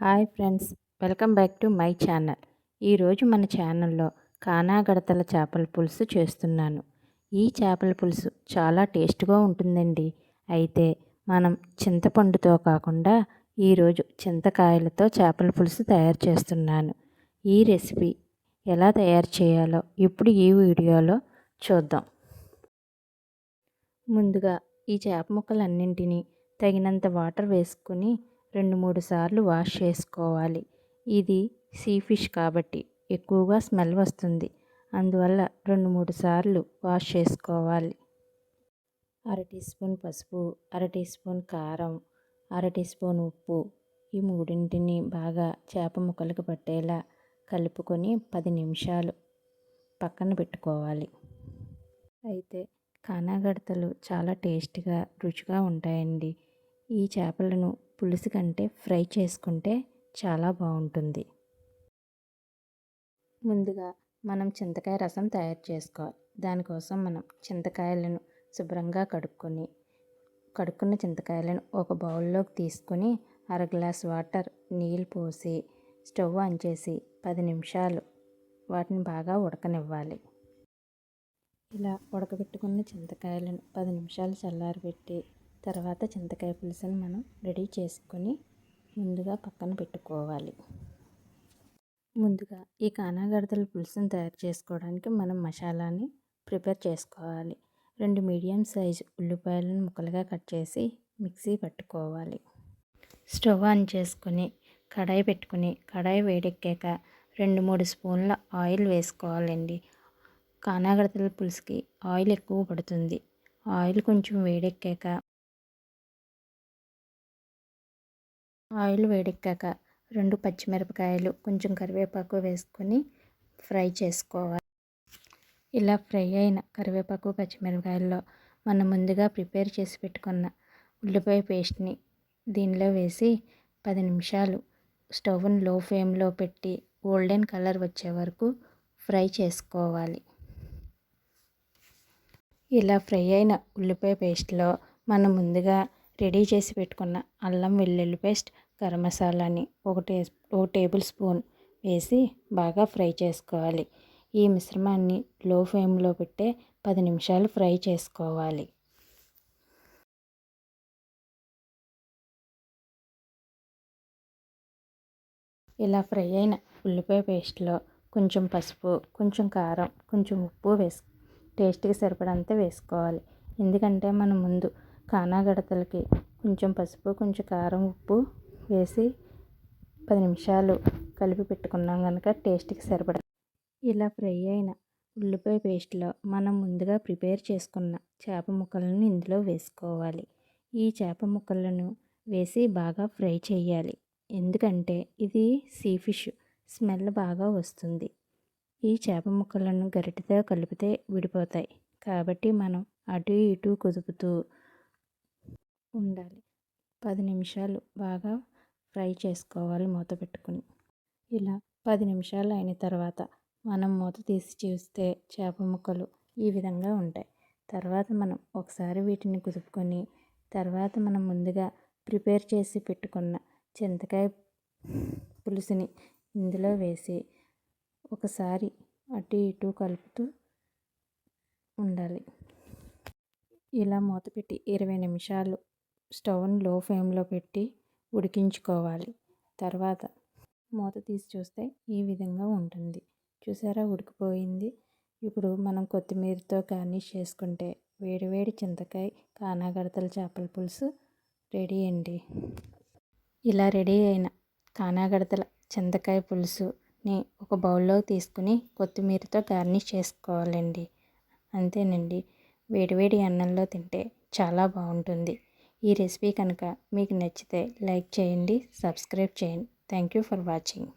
Hi friends welcome back to my channel. ఈరోజు మన ఛానల్లో కానాగడతల చేపల పులుసు చేస్తున్నాను. ఈ చేపల పులుసు చాలా టేస్ట్గా ఉంటుందండి. అయితే మనం చింతపండుతో కాకుండా ఈరోజు చింతకాయలతో చేపల పులుసు తయారు చేస్తున్నాను. ఈ రెసిపీ ఎలా తయారు చేయాలో ఇప్పుడు ఈ వీడియోలో చూద్దాం. ముందుగా ఈ చేప ముక్కలన్నింటినీ తగినంత వాటర్ వేసుకుని రెండు మూడు సార్లు వాష్ చేసుకోవాలి. ఇది సీ ఫిష్ కాబట్టి ఎక్కువగా స్మెల్ వస్తుంది. అందువల్ల రెండు మూడు సార్లు వాష్ చేసుకోవాలి. అర టీ స్పూన్ పసుపు అర టీ స్పూన్ కారం అర టీ స్పూన్ ఉప్పు ఈ మూడింటిని బాగా చేప ముక్కలకు పట్టేలా కలుపుకొని పది నిమిషాలు పక్కన పెట్టుకోవాలి. అయితే కానాగడతలు చాలా టేస్ట్గా రుచిగా ఉంటాయండి. ఈ చేపలను పులుసు కంటే ఫ్రై చేసుకుంటే చాలా బాగుంటుంది. ముందుగా మనం చింతకాయ రసం తయారు చేసుకోవాలి. దానికోసం మనం చింతకాయలను శుభ్రంగా కడుక్కొని కడుక్కున్న చింతకాయలను ఒక బౌల్లోకి తీసుకొని అర గ్లాస్ వాటర్ నీళ్ళు పోసి స్టవ్ ఆన్ చేసి పది నిమిషాలు వాటిని బాగా ఉడకనివ్వాలి. ఇలా ఉడకబెట్టుకున్న చింతకాయలను పది నిమిషాలు చల్లారబెట్టి తర్వాత చింతకాయ పులుసుని మనం రెడీ చేసుకొని ముందుగా పక్కన పెట్టుకోవాలి. ముందుగా ఈ కానాగడతల పులుసుని తయారు చేసుకోవడానికి మనం మసాలాని ప్రిపేర్ చేసుకోవాలి. రెండు మీడియం సైజ్ ఉల్లిపాయలను ముక్కలుగా కట్ చేసి మిక్సీ పట్టుకోవాలి. స్టవ్ ఆన్ చేసుకొని కడాయి పెట్టుకుని కడాయి వేడెక్కాక రెండు మూడు స్పూన్ల ఆయిల్ వేసుకోవాలండి. కానాగడతల పులుసుకి ఆయిల్ ఎక్కువ పడుతుంది. ఆయిల్ కొంచెం వేడెక్కాక ఆయిల్ వేడెక్కాక రెండు పచ్చిమిరపకాయలు కొంచెం కరివేపాకు వేసుకొని ఫ్రై చేసుకోవాలి. ఇలా ఫ్రై అయిన కరివేపాకు పచ్చిమిరపకాయల్లో మనం ముందుగా ప్రిపేర్ చేసి పెట్టుకున్న ఉల్లిపాయ పేస్ట్ని దీనిలో వేసి పది నిమిషాలు స్టవ్ను లో ఫ్లేమ్లో పెట్టి గోల్డెన్ కలర్ వచ్చే వరకు ఫ్రై చేసుకోవాలి. ఇలా ఫ్రై అయిన ఉల్లిపాయ పేస్ట్లో మనం ముందుగా రెడీ చేసి పెట్టుకున్న అల్లం వెల్లుల్లి పేస్ట్ గరం మసాలాని ఒక టే ఒక టేబుల్ స్పూన్ వేసి బాగా ఫ్రై చేసుకోవాలి. ఈ మిశ్రమాన్ని లో ఫ్లేమ్లో పెట్టే పది నిమిషాలు ఫ్రై చేసుకోవాలి. ఇలా ఫ్రై అయిన ఉల్లిపాయ పేస్ట్లో కొంచెం పసుపు కొంచెం కారం కొంచెం ఉప్పు వేసు టేస్ట్కి సరిపడంత వేసుకోవాలి. ఎందుకంటే మనం ముందు కానాగడతలకి కొంచెం పసుపు కొంచెం కారం ఉప్పు వేసి పది నిమిషాలు కలిపి పెట్టుకున్నాం కనుక టేస్ట్కి సరిపడ ఇలా ఫ్రై అయిన ఉల్లిపాయ పేస్ట్లో మనం ముందుగా ప్రిపేర్ చేసుకున్న చేప ముక్కలను ఇందులో వేసుకోవాలి. ఈ చేప ముక్కలను వేసి బాగా ఫ్రై చేయాలి. ఎందుకంటే ఇది సీ ఫిష్ స్మెల్ బాగా వస్తుంది. ఈ చేప ముక్కలను గరిటెతో కలిపితే విడిపోతాయి. కాబట్టి మనం అటు ఇటు కుదుపుతూ ఉండాలి. పది నిమిషాలు బాగా ఫ్రై చేసుకోవాలి మూత పెట్టుకుని. ఇలా పది నిమిషాలు అయిన తర్వాత మనం మూత తీసి చూస్తే చేప ముక్కలు ఈ విధంగా ఉంటాయి. తర్వాత మనం ఒకసారి వీటిని కుదుపుకొని తర్వాత మనం ముందుగా ప్రిపేర్ చేసి పెట్టుకున్న చింతకాయ పులుసుని ఇందులో వేసి ఒకసారి అటు ఇటు కలుపుతూ ఉండాలి. ఇలా మూత పెట్టి ఇరవై నిమిషాలు స్టవ్ని లో ఫ్లేమ్లో పెట్టి ఉడికించుకోవాలి. తర్వాత మూత తీసి చూస్తే ఈ విధంగా ఉంటుంది. చూసారా? ఉడికిపోయింది. ఇప్పుడు మనం కొత్తిమీరతో గార్నిష్ చేసుకుంటే వేడివేడి చింతకాయ కానాగడతల చేపల పులుసు రెడీ అండి. ఇలా రెడీ అయిన కానాగడతల చింతకాయ పులుసుని ఒక బౌల్లో తీసుకుని కొత్తిమీరతో గార్నిష్ చేసుకోవాలండి. అంతేనండి. వేడివేడి అన్నంలో తింటే చాలా బాగుంటుంది. ఈ రెసిపీ కనుక మీకు నచ్చితే లైక్ చేయండి సబ్స్క్రైబ్ చేయండి. Thank you for watching